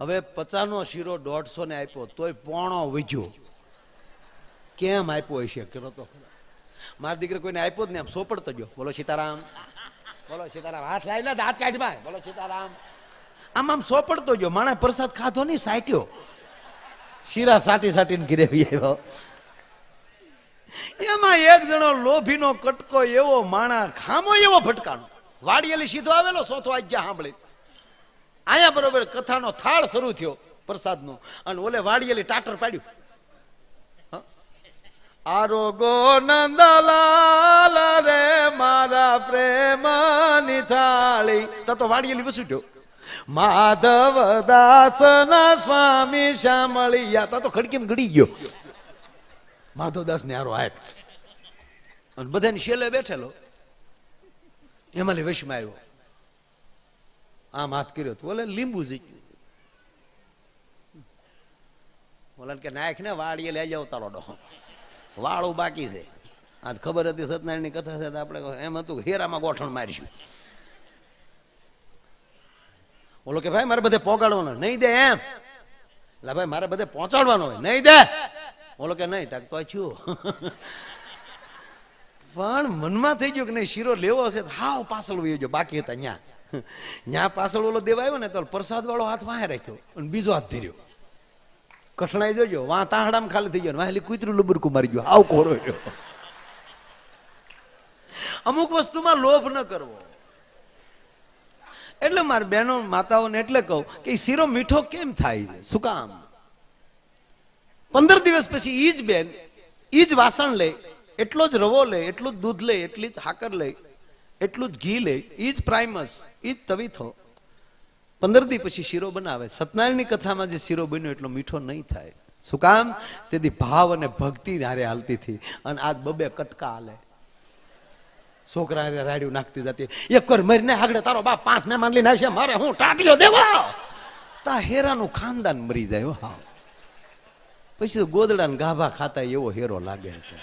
હવે પચાસનો શીરો દોઢસો ને આપ્યો, તોય પોણો વીજ્યો. કેમ આપ્યો હશે કરો તો. મારા દીકરા કોઈને આપ્યો જ ને આમ સોપડતો ગયો. બોલો સીતારામ. બોલો સીતારામ. હાથ લાવી લે હાથ કાઢી ભાઈ. બોલો સીતારામ. આમ આમ સોપડતો ગયો. માણે પ્રસાદ ખાધો નહીં સાટ્યો શીરા સાટી સાટીને ઘીરે આવ્યો. એમાં એક જણો લોભીનો કટકો એવો, માણા ખામો એવો ભટકાનો વાડીએલી સીધો આવેલો, સોથો આજ્ઞા સાંભળી. આયા બરોબર કથાનો થાળ શરૂ થયો પ્રસાદનો. અને ઓલે વાડિયેલી ટાટર પાડ્યું? આરોગો નંદલાલ રે મારા પ્રેમની થાળી. તો વાડીએલી વસુટ્યો માધવ દાસ ના સ્વામી શામળિયા. તા તો ખડકીમ ગડી ગયો. માધવદાસ ને હારો આય અને બધાની શેલે બેઠેલો. એમાં વશમાં આવ્યો. આમ હાથ કર્યો હતો. બોલે, લીંબુ જીક્યું બોલે, કે નાખ ને વાડીએ લઈ જાવ તારો ડો. વાળું બાકી છે. આજ ખબર હતી સત્યનારાયણની કથા છે, તો આપણે એમ હતું હેરામાં ગોઠણ મારીશું ઓલો કે, ભાઈ, મારે બધે પહોંચાડવાનો નહીં દે એમ. એટલે ભાઈ, મારે બધે પહોંચાડવાનો હોય. નહીં દે. ઓલો કે, નહીં તાક તો છું. પણ મનમાં થઈ ગયું કે નહીં, શીરો લેવો હશે હાવ પાછળ વયો બાકી હતા ન્યા. ન્યા પાછળ ઓલો દેવા આવ્યો ને તો પ્રસાદ વાળો હાથ વાહે રાખ્યો અને બીજો હાથ ધીર્યો. કઠણાઈ જોજો વાં તાહડામાં ખાલી થઈ ગયો વાહેલી કૂતરું લુબરકું મારી ગયો આવ કોરો અમુક વસ્તુમાં લોભ ન કરવો. એટલે મારી બહેનો માતાઓને એટલે કહું કે શીરો મીઠો કેમ થાય છે? શું કામ? પંદર દિવસ પછી ઈ જ બેન, ઈ જ વાસણ લે, એટલો જ રવો લે, એટલું જ દૂધ લે, એટલી જ હાકર લે એટલું જ ઘી લે, ઈ જ પ્રાઇમસ, ઈ જ તવીથો. પંદર દી પછી શીરો બનાવે. સત્યનારાયણની કથામાં જે શીરો બન્યો એટલો મીઠો નહીં થાય. શું કામ? તેથી ભાવ અને ભક્તિ હારે હાલતી હતી. અને આજ બબે કટકા હાલે. છોકરા રાડ્યું નાખતી જતી. એક વાર મરીને આગળ તારો બાપ પાંચ મહેમાન લઈને આવશે. મારે હું ટાટીઓ દેવો. તા હેરાનું ખાનદાન મરી જાય હા. પછી તો ગોદડા ને ગાભા ખાતા એવો હેરો લાગે છે.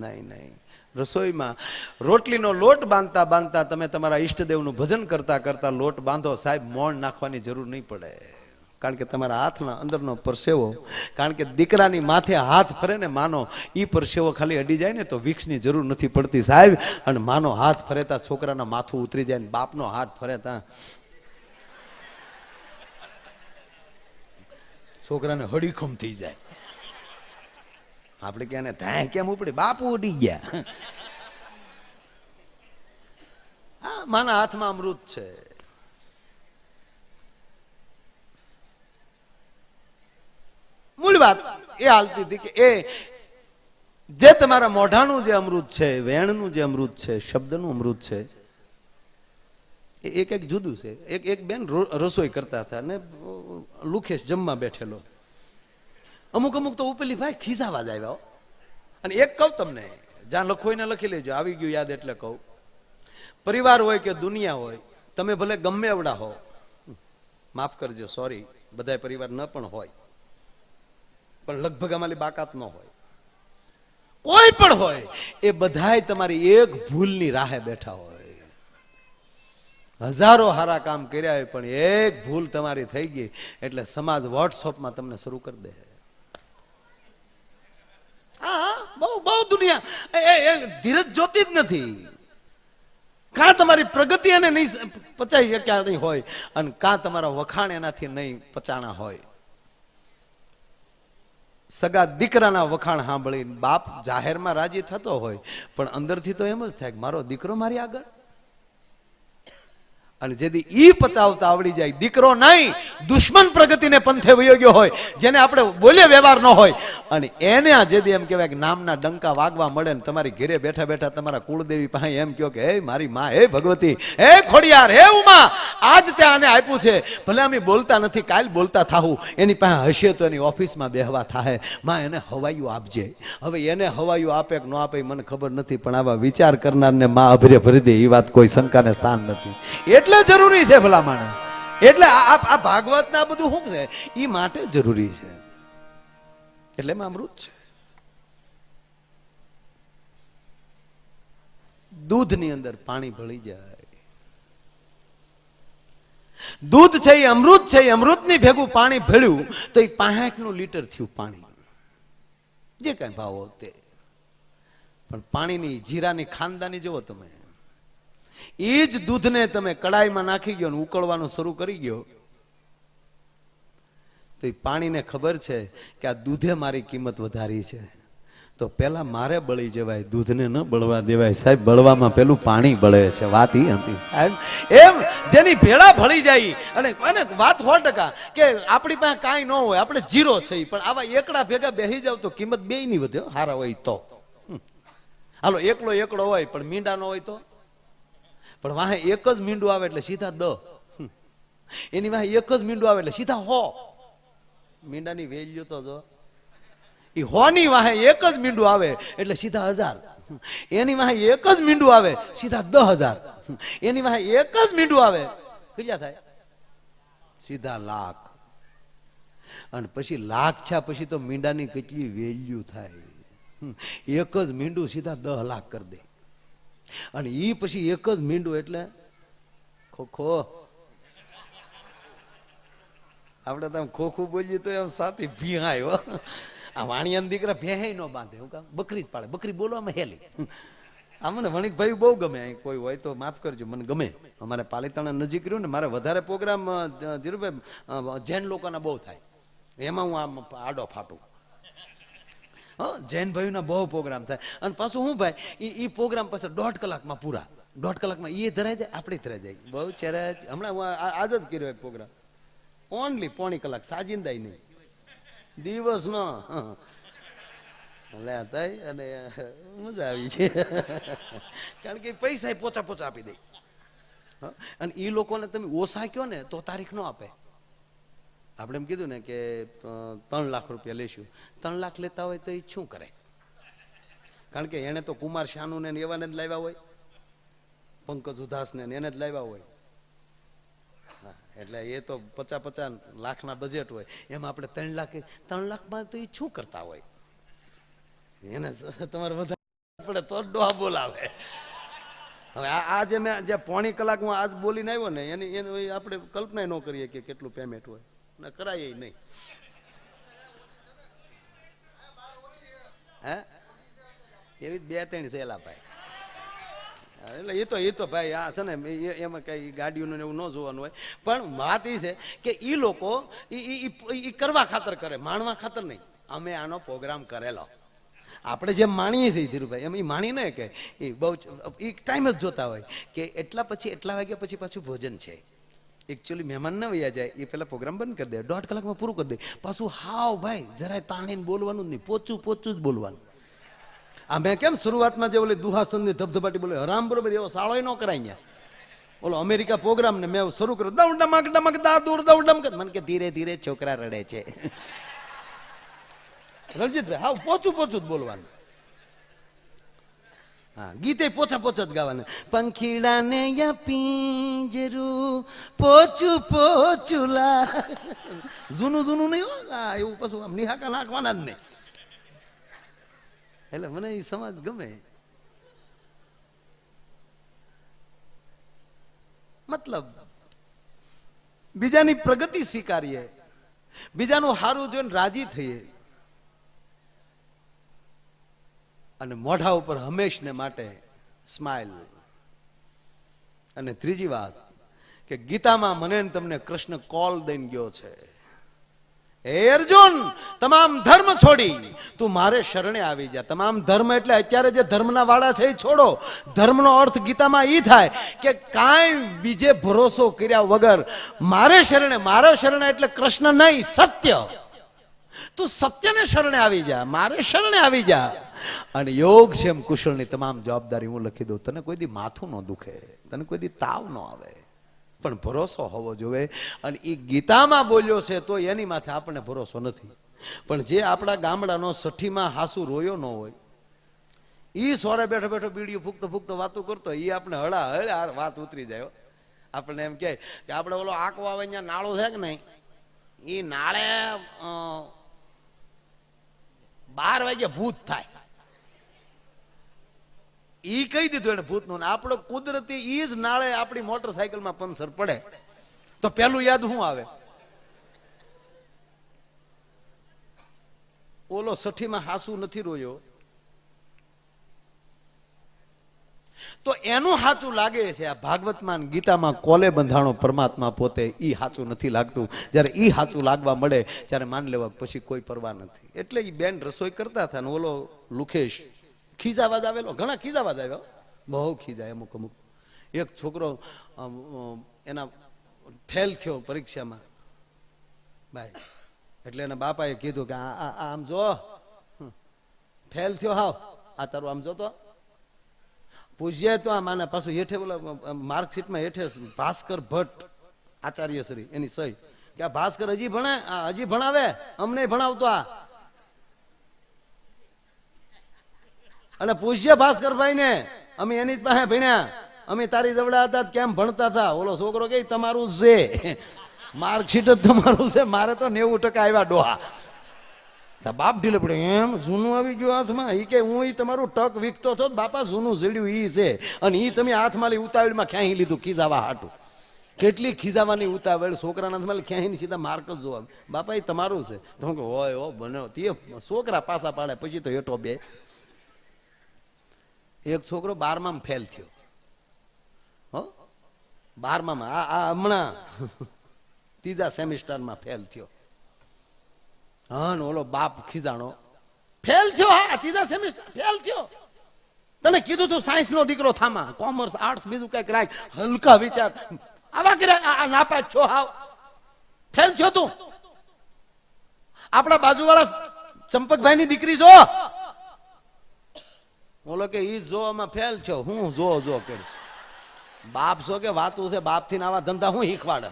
નહીં નહીં. રસોઈમાં રોટલીનો લોટ બાંધતા બાંધતા તમે તમારા ઈષ્ટદેવનું ભજન કરતા કરતા લોટ બાંધો, સાહેબ, મોણ નાખવાની જરૂર નહીં પડે. કારણ કે તમારા હાથના અંદરનો પરસેવો, કારણ કે દીકરાની માથે હાથ ફરે ને માનો એ પરસેવો ખાલી અડી જાય ને તો વિક્ષની જરૂર નથી પડતી, સાહેબ. અને માનો હાથ ફરેતા છોકરાના માથું ઉતરી જાય ને બાપનો હાથ ફરેતા છોકરાને હડીખમ થઈ જાય. આપણે ક્યાં ત્યાં કેમ ઉપડી? બાપુ ઉડી ગયા. હા, માના હાથમાં અમૃત છે. મૂળ વાત એ હાલતી હતી કે એ જે તમારા મોઢાનું જે અમૃત છે, વેણનું જે અમૃત છે, શબ્દનું અમૃત છે, એ એક એક જુદું છે. એક એક બેન રસોઈ કરતા હતા અને લુખેશ જમવા બેઠેલો. અમુક અમુક તો ઉપલી ભાઈ ખીજાવા જ આવ્યા અને એક કહું તમને, જ્યાં લખો એને લખી લેજો, આવી ગયું યાદ એટલે કહું. પરિવાર હોય કે દુનિયા હોય, તમે ભલે ગમે એવડા હો, માફ કરજો સોરી બધા પરિવાર ન પણ હોય. પણ લગભગ અમારી બાકાત ન હોય. કોઈ પણ હોય, એ બધાય તમારી એક ભૂલની રાહે બેઠા હોય. હજારો હારા કામ કર્યા હોય, પણ એક ભૂલ તમારી થઈ ગઈ, એટલે સમાજ વોટ્સઅપમાં તમને શરૂ કરી દે. હા હા, બહુ બહુ દુનિયા. એ- ધીરજ જોતી જ નથી. કાં તમારી પ્રગતિ એને નહીં પચાઈ શક્યા નહીં હોય અને કાં તમારા વખાણ એનાથી નહીં પચાણા હોય. સગા દીકરાના વખાણ સાંભળીને બાપ જાહેરમાં રાજી થતો હોય પણ અંદરથી તો એમ જ થાય કે મારો દીકરો મારી આગળ. અને જેથી ઈ પચાવતા આવડી જાય. દીકરો નહીં, દુશ્મન પ્રગતિને પંથે વયો ગયો હોય, જેને આપણે બોલે વ્યવહાર ન હોય. અને એને આ જેથી એમ કહેવાય કે નામના ડંકા વાગવા મળે ને તમારી ઘરે બેઠા બેઠા તમારા કુળદેવી પાસે એમ કહો કે, હે મારી માં, હે ભગવતી, હે ખોડિયાર, હે ઉમા, આજ ત્યાં આને આપ્યું છે. ભલે અમે બોલતા નથી, કાલ બોલતા થાવું એની પાસે હશે તો એની ઓફિસમાં બેહવા થાયમાં, એને હવાયું આપજે. હવે એને હવાયું આપે કે ન આપે મને ખબર નથી, પણ આવા વિચાર કરનારને માં અભરે ભરી દે. એ વાત કોઈ શંકાને સ્થાન નથી. એટલે જરૂરી છે ભલામણ. એટલે આ ભાગવત ના બધું શું છે? એ માટે જરૂરી છે. એટલે એમાં અમૃત છે. દૂધની અંદર પાણી ભળી જાય. દૂધ છે એ અમૃત છે એ અમૃતની ભેગું પાણી ભળ્યું તો એ પાંઠનું લીટર થયું પાણી. જે કાંઈ ભાવ તે. પણ પાણીની, જીરાની, ખાનદાની જુઓ તમે. એ જ દૂધને તમે કડાઈમાં નાખી ગયો ને ઉકળવાનું શરૂ કરી ગયો. તો એ પાણીને ખબર છે કે આ દૂધે મારી કિંમત વધારી છે. તો પેલા મારે બળી જવાય દૂધને ન બળવા દેવાય. સાહેબ બળવામાં પેલું પાણી બળે છે. વાત ઈ હતી સાહેબ. એમ જેની ભેળા ભળી જાય અને અને વાત સો ટકા કે આપણી પાસે કાંઈ ન હોય આપણે જીરો છે પણ આવા એકડા ભેગા બેસી જાવ તો કિંમત બેય નહીં વધે હો, હારા હોય તો. હાલો એકલો એકડો હોય પણ મીંડા ન હોય તો? પણ વાહે એક જ મીંડું આવે એટલે સીધા દ. એની વાહે એક જ મીંડું આવે એટલે સીધા હો. મીંડાની વેલ્યુ તો જો. એ હોની વાહે એક જ મીંડું આવે એટલે સીધા હજાર. એની વાહે એક જ મીંડું આવે સીધા દસ હજાર. એની વાહે એક જ મીંડું આવે. કેટલા થાય? સીધા લાખ. અને પછી લાખ છે પછી તો મીંડાની કેટલી વેલ્યુ થાય. એક જ મીંડું સીધા દહ લાખ કરી દે. અને એ પછી એક જ મીંડું એટલે ખોખો આપણે તો ખોખું બોલીએ તો એમ સાથી ભીહાય આ વાણિયા દીકરા ભેહાય ન બાંધે, હું કામ બકરી જ પાડે, બકરી બોલવામાં હેલી. આ મને વણિકભાઈ બહુ ગમે, અહીં કોઈ હોય તો માફ કરજો, મને ગમે. અમારે પાલિતાણા નજીક રહ્યું ને, મારે વધારે પ્રોગ્રામ ધીરુભાઈ જૈન લોકોના બહુ થાય. એમાં હું આમ આડો ફાટું. હા, જૈન ભાઈઓના બહુ પ્રોગ્રામ થાય. અને પાછું શું ભાઈ એ એ પ્રોગ્રામ પાછા દોઢ કલાકમાં પૂરા. દોઢ કલાકમાં એ ધરાઈ જાય, આપણે ધરાઈ જાય. બહુ ચહેરા હમણાં હું આજ જ કર્યો એક પ્રોગ્રામ ઓનલી પોણી કલાક, સાજિંદાય નહીં. દિવસ નો લે તઈ અને મજા આવી છે. કારણ કે પૈસા પોચા પોચા આપી દે? અને એ લોકોને તમે ઓછા કયો ને, તો તારીખ નો આપે. આપણે એમ કીધું ને કે ત્રણ લાખ રૂપિયા લેશું. ત્રણ લાખ લેતા હોય તો એ શું કરે? કારણ કે એને તો કુમાર શાનુ ને એવાને જ લાવ્યા હોય. પંકજ ઉધાસ ને એને જ લાવ્યા હોય. એટલે એ તો પચાસ પચાસ લાખના બજેટ હોય. એમાં આપણે ત્રણ લાખ, ત્રણ લાખમાં તો એ શું કરતા હોય? એને તમારે વધારે પડે તો ડોહા બોલાવે. હવે આ જે મેં, જે પોણી કલાક હું આજ બોલીને આવ્યો ને, એની એની આપણે કલ્પના ન કરીએ કે કેટલું પેમેન્ટ હોય. ને કરાય નહીં. હે? એવી બે ત્રણ સેલા ભાઈ. એટલે એ તો એ તો ભાઈ, આ છે ને એમાં કઈ ગાડીઓનું એવું ન જોવાનું હોય. પણ વાત એ છે કે એ લોકો એ કરવા ખાતર કરે, માણવા ખાતર નહીં. અમે આનો પ્રોગ્રામ કરેલો. આપણે જેમ માણીએ છીએ ધીરુભાઈ, એમ એ માણી ને કે એ બહુ એ ટાઈમ જ જોતા હોય કે એટલા પછી, એટલા વાગ્યા પછી પાછું ભોજન છે. એકચ્યુઅલી મહેમાન ન વૈયા જાય, એ પહેલાં પ્રોગ્રામ બંધ કરી દે. દોઢ કલાકમાં પૂરું કરી દે. પાછું, હાવ ભાઈ, જરાય તાણીને બોલવાનું જ નહીં. પોચું પોચું જ બોલવાનું. આ મેં કેમ શરૂઆતમાં જે ઓલી દુહાસનની ધબધબાટી બોલે, હરામ બરોબર, એવો સાળો ન કરાય અહીંયા. ઓલો અમેરિકા પ્રોગ્રામ ને મેં શરૂ કર્યો, દઉં, ડમક ડમક દા દૂર દઉં, ડમક. મને કે, ધીરે ધીરે છોકરા રડે છે. રણજીતભાઈ હા પોચું પોચું જ બોલવાનું. હા ગીતે પોચા પોચા જ ગાવાના. પંખીડાને યા પિંજરું પોચું પોચુલા જૂનું જૂનું નહીં હો હા એવું પાછું આમ નિહાકા નાખવાના જ નહીં. એટલે મને એ સમાજ ગમે. મતલબ બીજાની પ્રગતિ સ્વીકારીએ બીજાનું હારું જોઈને રાજી થઈએ. અને મોઢા ઉપર હંમેશને માટે સ્માઇલ અને ત્રીજી વાત કે ગીતામાં મને તમને કૃષ્ણ કોલ દઈને ગયો છે. હે અર્જુન, તમામ ધર્મ છોડી, તું મારે શરણે આવી જા. તમામ ધર્મ એટલે અત્યારે જે ધર્મના વાળા છે એ છોડો. ધર્મનો અર્થ ગીતામાં એ થાય કે કાંઈ બીજે ભરોસો કર્યા વગર મારે શરણે મારે શરણે એટલે કૃષ્ણ નહીં, સત્ય. તું સત્યને શરણે આવી જા. મારે શરણે આવી જા. અને યોગ છે કુશળની તમામ જવાબદારી હું લખી દઉં. તને કોઈ દી માથું ન દુખે, તને કોઈ દી તાવ ન આવે. પણ ભરોસો હોવો જોઈએ અને એ ગીતામાં બોલ્યો છે તો એની માથે આપણને ભરોસો નથી. પણ જે આપણા ગામડાનો સઠ્ઠીમાં હાસુ રોયો ન હોય એ સોરે બેઠો બેઠો બીડીયું ફૂકતો ફૂકતો વાતો કરતો એ આપણે હળા હળા વાત ઉતરી જાય. આપણને એમ કહે કે આપણે ઓલો આંકવા આવે અહીંયા નાળો છે કે નહીં? એ નાળે બાર વાગે ભૂત થાય. ઈ કહી દીધું એને ભૂતનું ને આપણો કુદરતી ઈ જ નાળે આપણી મોટરસાયકલમાં પંચર પડે. તો પેલું યાદ શું આવે? ઓલો સઠીમાં હાસુ નથી રોયો. તો એનું સાચું લાગે છે આ ભાગવતમાં ગીતામાં કોલે બંધાણો પરમાત્મા પોતે ઈ સાચું નથી લાગતું. જ્યારે ઈ સાચું લાગવા મળે, ત્યારે માન લેવા પછી કોઈ પરવા નથી. એટલે એ બેન રસોઈ કરતા હતા ને ઓલો લુખેશ ખીજાવાજ આવેલો? ઘણા ખીજાવાજ આવ્યો બહુ ખીજાય અમુક અમુક. એક છોકરો એના ફેલ થયો પરીક્ષામાં. ભાઈ, એટલે એના બાપાએ કીધું કે આમ જો. ફેલ થયો હાવ. આ તારું આમ જોતો પૂજ્ય તો આમ આના પાછું હેઠે બોલા માર્કશીટમાં હેઠે ભાસ્કર ભટ્ટ આચાર્ય શ્રી, એની સહી. કે આ ભાસ્કર હજી ભણે હજી ભણાવે? અમને ભણાવતો આ. અને પૂછ્ય ભાસ્કરભાઈ ને અમે એની જ પાસે ભણ્યા. અમે તારી દવડા હતા, કેમ ભણતા હતા? ઓલો છોકરો કે, તમારું છે. માર્કશીટ જ તમારું છે, મારે તો નેવું ટકા આવ્યા ડોહા. બાપ ઢીલે પડે, એમ, જૂનું આવી ગયું હાથમાં? એ કે, હું એ તમારું ટક વીકતો હતો બાપા, જૂનું જડ્યું એ છે. અને એ તમે હાથમાં લઈ ઉતાવળમાં ક્યાંય લીધું? ખીજાવા હાટું. કેટલી ખીજાવાની ઉતાવળ? છોકરાના હાથમાં ક્યાંય સીધા માર્ક જ જોવા. બાપા એ તમારું છે. તમે હોય હો બન્યો તે છોકરા પાસા પાડે, પછી તો હેઠો બે. એક છોકરો બારમામાં ફેલ થયો. હો? બારમામાં. આ આ હમણાં ત્રીજા સેમિસ્ટરમાં ફેલ થયો. હા ને ઓલો બાપ ખીજાણો. ફેલ થયો, હા, ત્રીજા સેમિસ્ટર ફેલ થયો. તને કીધું તું સાયન્સ નો દીકરો થામા. કોમર્સ આર્ટ્સ બીજું કંઈક રાખ. હલકા વિચાર. આવા કર્યા, આ- નાપાસ છો હાવ. ફેલ થયો તું. આપણા બાજુવાળા ચંપકભાઈ ની દીકરી જો બોલો કે ઈ જોવામાં ફેલ છો. હું જો જો કરીશ બાપ છો કે વાતું છે બાપથી આવા ધંધા હું શીખવાડે.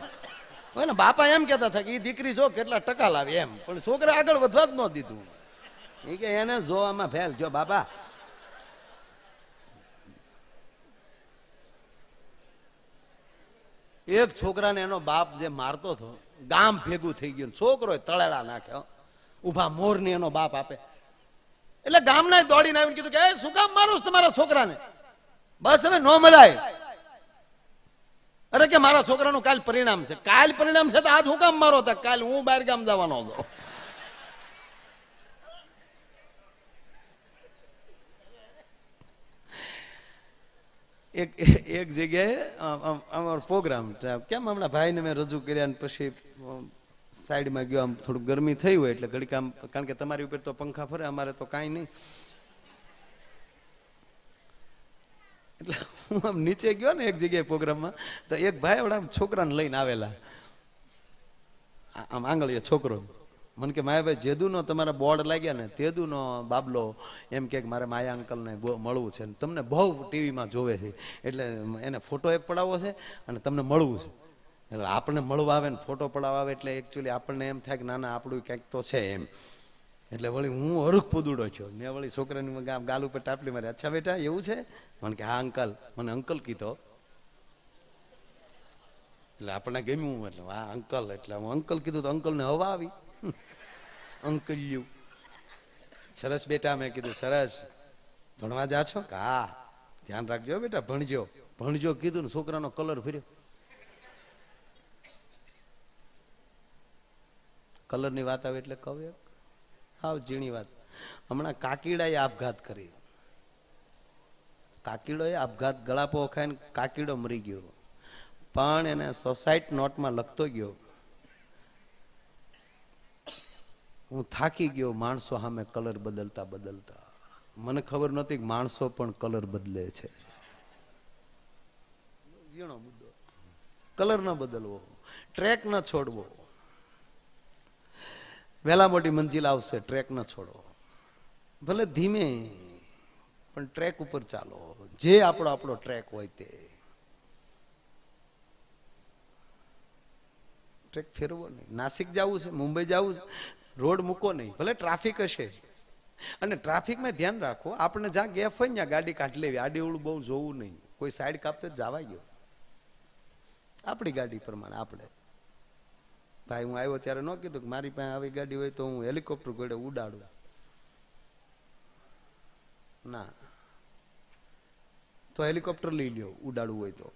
હોય ને, બાપા એમ કહેતા હતા કે એ દીકરી જો કેટલા ટકા લાવી એમ. પણ છોકરા આગળ વધવા જ ન દીધું. એ કે એને જોવામાં ફેલ જો બાપા, એક છોકરાને એનો બાપ જે મારતો હતો, ગામ ભેગું થઈ ગયું છોકરો તળેલા નાખ્યો ઊભા મોરની એનો બાપ આપે. એટલે ગામના દોડીને આવીને કીધું કે શું કામ મારું તમારા છોકરાને? બસ હવે નો મળાય અરે કે મારા છોકરાનું કાલ પરિણામ છે. કાલ પરિણામ છે તો આજ હું કામ મારો હતા? કાલ હું બહાર ગામ જવાનો હતો. એક એક જગ્યાએ અમારો પ્રોગ્રામ કેમ હમણાં ભાઈને મેં રજૂ કર્યા પછી સાઈડમાં ગયો, આમ થોડું ગરમી થઈ હોય એટલે ઘડીક આમ, કારણ કે તમારી ઉપર તો પંખા ફરે, અમારે તો કાંઈ નહીં. એટલે હું આમ નીચે ગયો ને એક જગ્યાએ પ્રોગ્રામમાં, તો એક ભાઈ આમ છોકરાને લઈને આવેલા. આમ આંગળીએ છોકરો. મને કે, માયાભાઈ, જેદુનો તમારા બોર્ડ લાગ્યા ને, તેદુનો બાબલો, એમ કે મારે માયા અંકલને મળવું છે તમને બહુ ટીવીમાં જોવે છે. એટલે એને ફોટો એક પડાવવો છે અને તમને મળવું છે. એટલે આપણને મળવા આવે ને ફોટો પડાવવા આવે એટલે એકચ્યુઅલી આપણને એમ થાય કે ના ના, આપણું કંઈક તો છે એમ. એટલે વળી હું હરુખ પુદુડો છું. મેં વળી છોકરાની ગાલ ઉપર ટાપલી મારી, અચ્છા બેટા, એવું છે? મને કે, હા, અંકલ. મને અંકલ કીધો. એટલે આપણને ગમ્યું એટલે, હા, અંકલ. એટલે હું અંકલ કીધું તો અંકલને હવા આવી. અંકલ્યું. સરસ બેટા, મેં કીધું, સરસ. ભણવા જા છો હા. ધ્યાન રાખજો બેટા, ભણજો. ભણજો કીધું ને છોકરાનો કલર ફર્યો. કલરની વાત આવે એટલે કહું એક? હાવ ઝીણી વાત. હમણાં કાકીડાએ આપઘાત કરી. કાકીડોએ આપઘાત ગળાપો ખાઈને કાકીડો મરી ગયો. પણ એને સોસાઇટ નોટમાં લખતો ગયો, હું થાકી ગયો, માણસો સામે કલર બદલતા બદલતા. મને ખબર નહોતી કે માણસો પણ કલર બદલે છે. કલર ન બદલવો. ટ્રેક ન છોડવો. વહેલા મોટી મંજિલ આવશે, ટ્રેક ન છોડો. ભલે ધીમે, પણ ટ્રેક ઉપર ચાલો. જે આપણો આપણો ટ્રેક હોય તે. ટ્રેક ફેરવો નહીં. નાસિક જવું છે, મુંબઈ જવું છે, રોડ મૂકો નહીં. ભલે ટ્રાફિક હશે. અને ટ્રાફિકમાં ધ્યાન રાખો, આપણે જ્યાં ગેપ હોય ત્યાં ગાડી કાઢી લેવી. આડી અવળું બહુ જોવું નહીં. કોઈ સાઈડ કાપતે જ જવા ગયો. આપણી ગાડી પ્રમાણે આપણે. ભાઈ, હું આવ્યો ત્યારે ન કીધું કે મારી પાસે આવી ગાડી હોય તો હું હેલિકોપ્ટર ગોળે ઉડાડું. ના. તો હેલિકોપ્ટર લઈ લ્યો, ઉડાડવું હોય તો.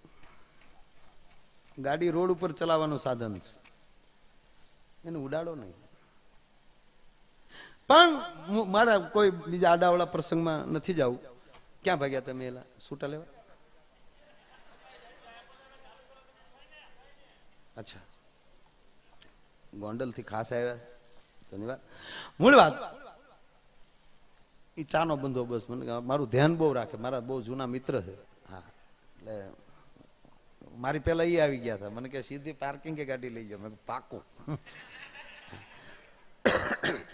ગાડી રોડ ઉપર ચલાવવાનું સાધન છે. એને ઉડાડો નહીં. પણ મારા કોઈ બીજા આડાવાળા પ્રસંગમાં નથી જવું ક્યાં ભાગ્યા તમે એલા? સૂટા લેવા? અચ્છા. ગોંડલથી ખાસ આવ્યા ધન્યવાદ. મૂળ વાત એ ચાનો બંદોબસ્ત મને મારું ધ્યાન બહુ રાખે. મારા બહુ જૂના મિત્ર છે. હા, એટલે મારી પહેલાં એ આવી ગયા હતા. મને કે સીધી પાર્કિંગે ગાડી લઈ જાઓ. મેં પાકું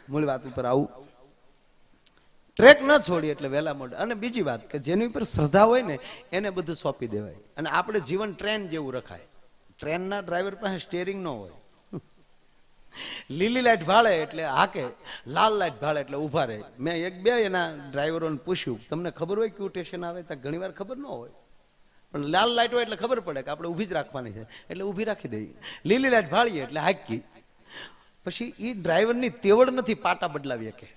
મૂળ વાત ઉપર આવું. ટ્રેક ન છોડી એટલે વહેલા મોડે. અને બીજી વાત કે જેની ઉપર શ્રદ્ધા હોય ને, એને બધું સોંપી દેવાય. અને આપણે જીવન ટ્રેન જેવું રખાય. ટ્રેનના ડ્રાઈવર પાસે સ્ટેરિંગ ન હોય. લીલી લાઈટ ભાળે એટલે હાકે, લાલ લાઈટ ભાળે એટલે ઊભા રહે. મેં એક બે એના ડ્રાઈવરોને પૂછ્યું, તમને ખબર હોય કયું સ્ટેશન આવે? ત્યાં ઘણી વાર ખબર ન હોય. પણ લાલ લાઈટ હોય એટલે ખબર પડે કે આપણે ઊભી જ રાખવાની છે. એટલે ઊભી રાખી દઈએ લીલી લાઈટ ભાળીએ એટલે હાકી. પછી એ ડ્રાઈવરની તેવડ નથી, પાટા બદલાવી શકે.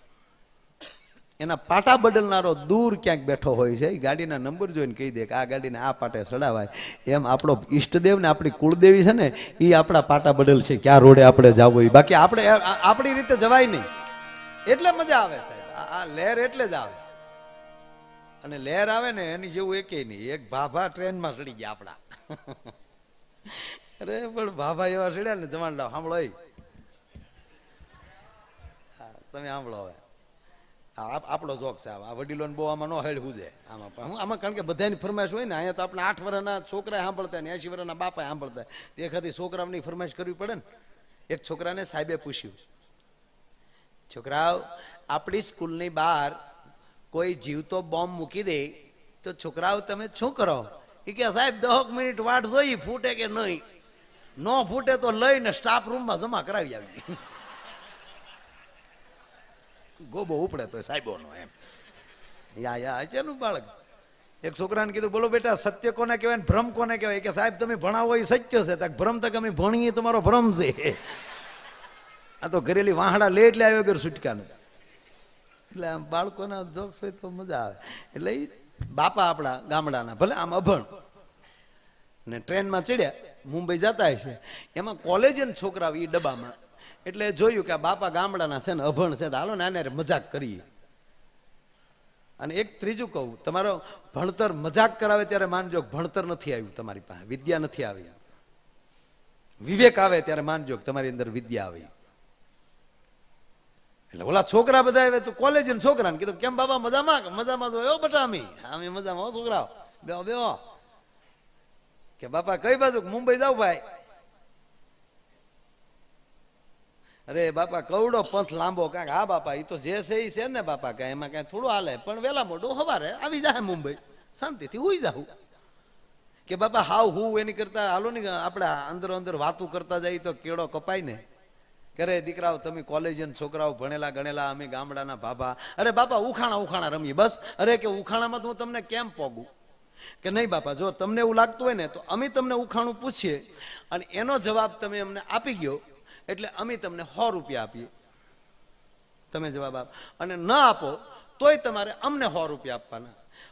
એના પાટા બદલનારો દૂર ક્યાંક બેઠો હોય છે. એ ગાડીના નંબર જોઈને કહી દે કે આ ગાડીને આ પાટે ચડાવાય એમ આપણો ઈષ્ટદેવ ને આપણી કુળદેવી છે ને એ આપણા પાટા બદલશે ક્યાં રોડે આપણે જવું હોય. બાકી આપણે આપણી રીતે જવાય નહીં. એટલે મજા આવે સાહેબ. આ- લહેર એટલે જ આવે. અને લહેર આવે ને એની જેવું એકે નહીં. એક ભાભા ટ્રેનમાં ચડી ગયા આપણા. અરે પણ ભાભા એવા ચડ્યા ને જમાન સાંભળો હા, તમે સાંભળો હવે. આપણો જોક છે. આ વડીલોને બહુ આમાં ન હેડ દે. આમાં હું આમાં કારણ કે બધાની ફરમાઈશ હોય ને, અહીંયા તો આપણે આઠ વર્ષના છોકરા સાંભળતા ને એસી વર્ષના બાપા સાંભળતા. તે ખાતી છોકરાઓની ફરમાઈશ કરવી પડે ને. એક છોકરાને સાહેબે પૂછ્યું. છોકરાઓ, આપણી સ્કૂલની બહાર કોઈ જીવતો બોમ્બ મૂકી દે તો છોકરાઓ, તમે શું કરો? એ કે સાહેબ, દહક મિનિટ વાટ જોઈ, ફૂટે કે નહીં? ન ફૂટે તો લઈને સ્ટાફ રૂમમાં જમા કરાવી આવી. ગોબો ઉપડે તો સાહેબોનો એમ. યા યા ચેનું બાળક. એક છોકરાને કીધું, બોલો બેટા, સત્ય કોને કહેવાય ને ભ્રમ કોને કહેવાય? કે, સાહેબ, તમે ભણાવો એ સત્ય છે તક ભ્રમ તક અમે ભણીએ, તમારો ભ્રમ છે. આ તો ઘરેલી વાહડા લે એટલે આવ્યો ઘર છૂટકા નથી એટલે આમ બાળકોના જોક્સ હોય તો મજા આવે. એટલે બાપા આપણા ગામડાના, ભલે આમ અભણ. ને ટ્રેનમાં ચડ્યા, મુંબઈ જતા હશે. એમાં કોલેજન છોકરાઓ એ ડબ્બામાં એટલે જોયું કે બાપા ગામડાના છે ને અભણ છે હાલો ને આને મજાક કરીએ. અને એક ત્રીજું કહું, તમારો ભણતર મજાક કરાવે ત્યારે માનજો ભણતર નથી આવ્યું તમારી પાસે, વિદ્યા નથી આવી. વિવેક આવે ત્યારે માનજો તમારી અંદર વિદ્યા આવી. એટલે ઓલા છોકરા બધા આવે તો કોલેજ છોકરાને કીધું, કેમ બાબા, મજામાં મજામાં તો એવો બટા અમે. અમે મજામાં છોકરાઓ. બેહો બેહો. કે બાપા, કઈ બાજુ? મુંબઈ જાવ ભાઈ. અરે બાપા, કવડો પંથ લાંબો કાંક? હા બાપા એ તો જે છે એ છે ને બાપા, કાંઈ એમાં કાંઈ થોડું હાલે. પણ વેલા મોટું હવારે આવી જાય મુંબઈ. શાંતિથી હુઈ જાઉં કે બાપા, હાવ હું એની કરતા, હાલો ને, આપણે અંદર અંદર વાતું કરતા જઈએ તો કેળો કપાય ને. કરે, દીકરાઓ, તમે કોલેજન છોકરાઓ ભણેલા ગણેલા, અમે ગામડાના ભાભા. અરે બાપા, ઉખાણા ઉખાણા રમીએ, બસ. અરે કે ઉખાણામાં તો હું તમને કેમ પોગું? કે નહીં બાપા, જો તમને એવું લાગતું હોય ને, તો અમે તમને ઉખાણું પૂછીએ. અને એનો જવાબ તમે અમને આપી ગયો એટલે અમે તમને સો રૂપિયા આપીએ. તમે જવાબ આપ. અને ન આપો તોય તમારે અમને સો રૂપિયા આપવાના.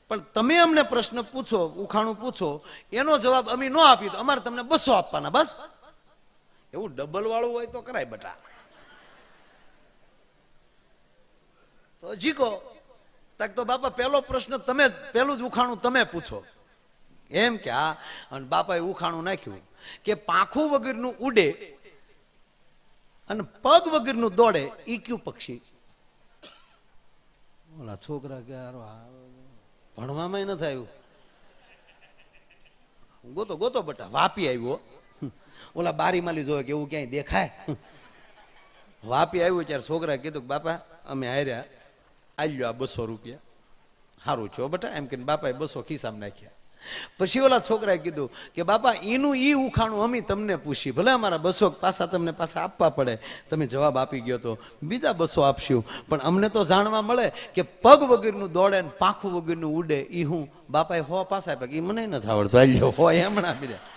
પણ તમે અમને પ્રશ્ન પૂછો ઉખાણું પૂછો એનો જવાબ અમે ન આપીએ તો અમારે તમને બસો આપવાના બસ. એવું ડબલ વાળું હોય તો કરાય બટા. તો જીકો. તક તો બાપા પહેલો પ્રશ્ન તમે પહેલું જ ઉખાણું તમે પૂછો. એમ કે હા. અને બાપાએ ઉખાણું નાખ્યું કે પાંખું વગરનું ઉડે અને પગ વગરનું દોડે એ કયું પક્ષી? ઓલા છોકરા કે ભણવામાં નથી આવ્યું. ગોતો ગોતો બટા, વાપી આવ્યો. ઓલા બારી માલી જોવે કે એવું ક્યાંય દેખાય? વાપી આવ્યું ત્યારે છોકરા કીધું કે, બાપા, અમે હાર્યા. આલ્યો આ બસો રૂપિયા. સારું છો બટા? એમ કે બાપાએ બસો ખિસ્સામાં નાખ્યા. પછી ઓલા છોકરાએ કીધું કે, બાપા, એનું એ ઉખાણું અમે તમને પૂછી ભલે અમારા બસો પાછા તમને પાછા આપવા પડે. તમે જવાબ આપી ગયો તો, બીજા બસો આપશું. પણ અમને તો જાણવા મળે કે પગ વગરનું દોડે ને પાંખું વગરનું ઉડે એ હું બાપાએ હો પાછા આપ્યા કે એ મને નથી આવડતું. આલ્યો હોય હમણાં દે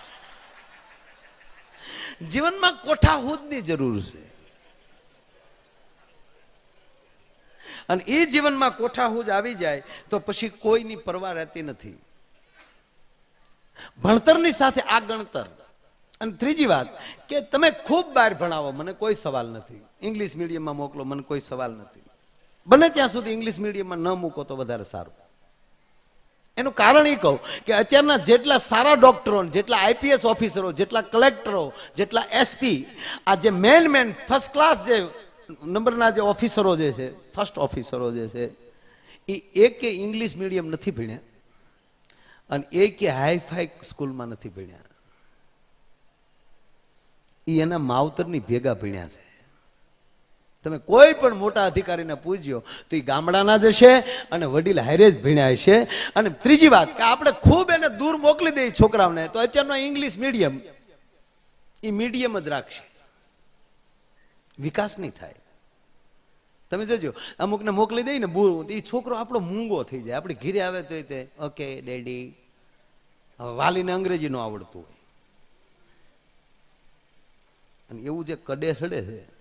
જીવનમાં કોઠાહૂદની જરૂર છે. અને એ જીવનમાં કોઠાહૂજ આવી જાય તો પછી કોઈની પરવા રહેતી નથી. ભણતરની સાથે આ ગણતર. અને ત્રીજી વાત કે તમે ખૂબ બહાર ભણાવો, મને કોઈ સવાલ નથી. ઇંગ્લિશ મીડિયમમાં મોકલો, મને કોઈ સવાલ નથી. બને ત્યાં સુધી ઇંગ્લિશ મીડિયમમાં ન મૂકો તો વધારે સારું. એનું કારણ એ કહું કે અત્યારના જેટલા સારા ડોક્ટરો જેટલા આઈપીએસ ઓફિસરો જેટલા કલેક્ટરો જેટલા એસપી આ જે મેન મેન ફર્સ્ટ ક્લાસ જે નંબરના જે ઓફિસરો જે છે ફર્સ્ટ ઓફિસરો જે છે, એ એક ઇંગ્લિશ મીડિયમ નથી ભણ્યા. અને એ કે હાઈફાઈ સ્કૂલમાં નથી ભણ્યા. એ એના માવતરની ભેગા ભણ્યા છે. તમે કોઈ પણ મોટા અધિકારીને પૂછ્યો તો એ ગામડાના જ હશે અને વડીલ હારે જ ભણ્યા હશે. અને ત્રીજી વાત કે આપણે ખૂબ એને દૂર મોકલી દઈએ છોકરાઓને, તો અત્યારનો ઇંગ્લિશ મીડિયમ એ મીડિયમ જ રાખશે. વિકાસ નહીં થાય. તમે જોજો, અમુકને મોકલી દઈ ને એ છોકરો આપણો મૂંગો થઈ જાય. આપણે ઘીરે આવે તો તે, ઓકે, ડેડી. વાલીને અંગ્રેજી નો આવડતું હોય. અને એવું જે કડે સડે છે.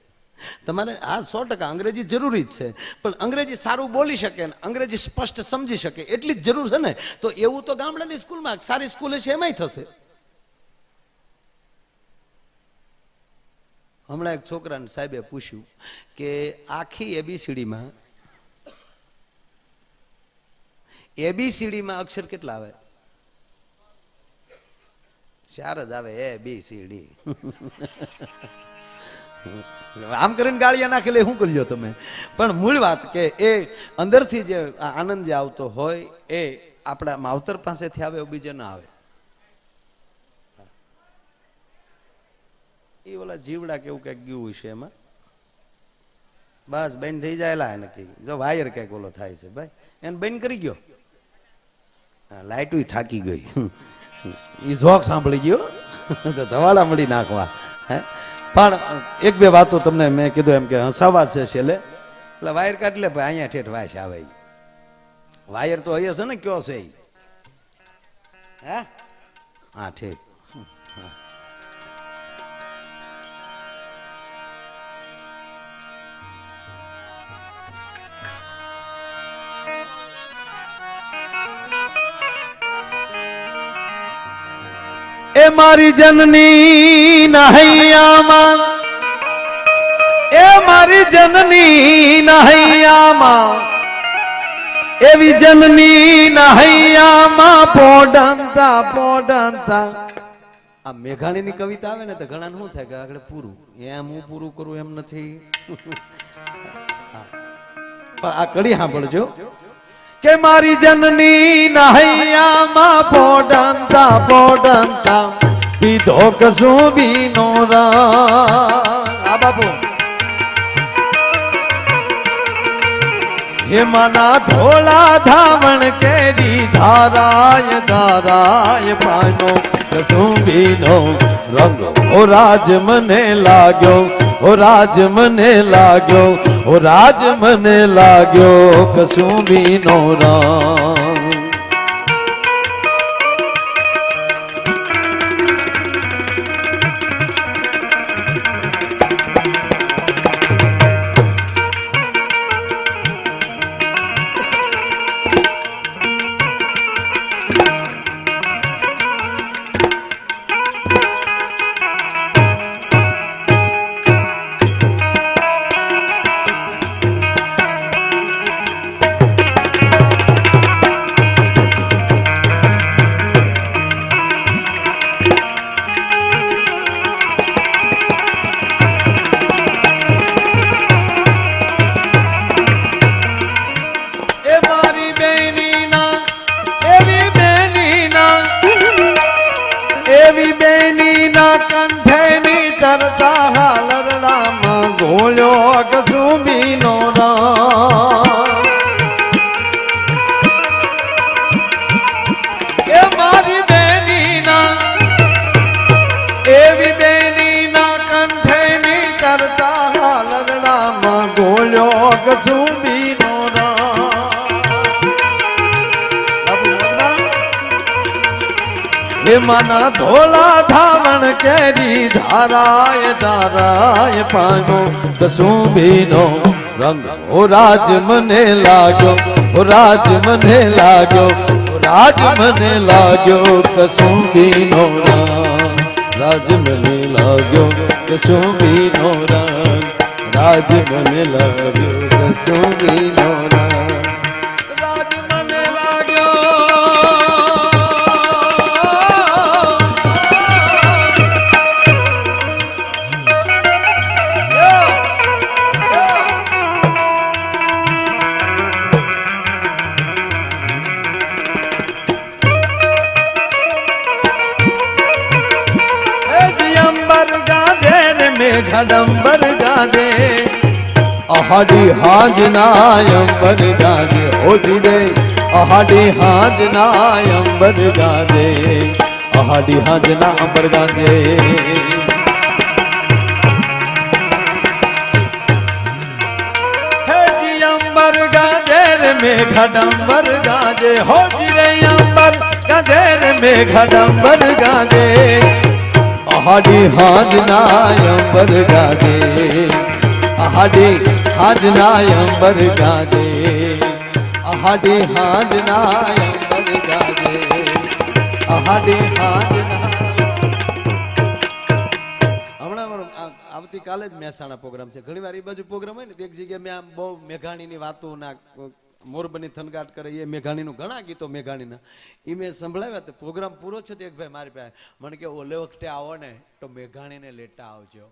તમારે આ સો ટકા અંગ્રેજી જરૂરી જ છે. પણ અંગ્રેજી સારું બોલી શકે ને અંગ્રેજી સ્પષ્ટ સમજી શકે, એટલી જ જરૂર છે ને? તો એવું તો ગામડાની સ્કૂલમાં સારી સ્કૂલે છે એમાંય થશે. હમણાં એક છોકરાને સાહેબે પૂછ્યું કે આખી એબીસીડીમાં એબીસીડીમાં અક્ષર કેટલા આવે? ચાર જ આવે, એ, બી, સી, ડી. આમ કરીને ગાળિયા નાખેલે શું કર્યો તમે? પણ મૂળ વાત કે એ અંદરથી જે આનંદ જે આવતો હોય, એ આપણા માવતર પાસેથી આવે, બીજે ના આવે. એ ઓલા જીવડા કેવું કંઈક ગયું છે એમાં. બસ બેન થઈ જાયેલા એને કઈ. જો વાયર કંઈક ઓલો થાય છે, ભાઈ. એને બેન કરી ગયો. લાઇટું થાકી ગઈ. એ જોક સાંભળી ગયો. તો ધવાડા મળી નાખવા. હે? પણ એક બે વાતો તમને મેં કીધું એમ કે હસાવા છે છેલ્લે. એટલે વાયર કાઢી લે, ભાઈ, અહીંયા ઠેઠ વાસ આવે વાયર તો અહીંયા છે ને, કયો છે હે? હા ઠીક એ મારી જનની નહૈયામાં. એ મારી જનની નહૈયામાં. એવી જનની નહૈયામાં પોડંતા પોડંતા આ મેઘાણીની કવિતા આવે ને તો ઘણા શું થાય કે આગળ પૂરું? એમ હું પૂરું કરું એમ નથી. પણ આ કડી સાંભળજો. કે મારી જનની નહૈયામાં પોડંતા પોડંતા. પીધો કશું બીનો રા બાપુ. હેમાના ધોળા ધાવણ કેરી ધારાય ધારાય પાનો. કસુંબીનો રંગ. ઓ રાજ મને લાગ્યો, ઓ રાજ મને લાગ્યો. ઓ રાજ મને લાગ્યો કસુંબીનો નો એ પાનો કસુંબીનો રંગ ઓ રાજ મને લાગ્યો, ઓ રાજ મને લાગ્યો રાજ મને લાગ્યો કસુંબીનો રંગ? રાજ મને લાગ્યો કસુંબીનો રંગ? રાજ મને લાગ્યો કસુંબીનો રંગ ગાજે અહાડી હાજ ના અંબર ગાજે હોજી રે અહાડી હાજ ના અંબર ગાજે અહાડી હાજ ના અંબર રે, મેઘડંબર ગાજે, હોજી રે અંબર ગાજે મેઘડંબર ગાજે. અહાડી હાજના અંબર ગાદે હાડી હાજના અંબર ગાદે અહાડી હાજના અંબર ગાદે હાડી હાજ હમણાં અમારો આ- આવતીકાલે જ મહેસાણા પ્રોગ્રામ છે. ઘણી વાર એ બાજુ પ્રોગ્રામ હોય ને એક જગ્યાએ મેં આમ બહુ મેઘાણીની વાતો ના મોરબની થનગાટ કરે, એ મેઘાણીનું ઘણા ગીતો મેઘાણીના. એ મેં સંભળાવ્યા તો પ્રોગ્રામ પૂરો છે તો એક ભાઈ મારી પાસે મને કે ઓલે વખતે આવો ને, તો મેઘાણીને લેતા આવજો.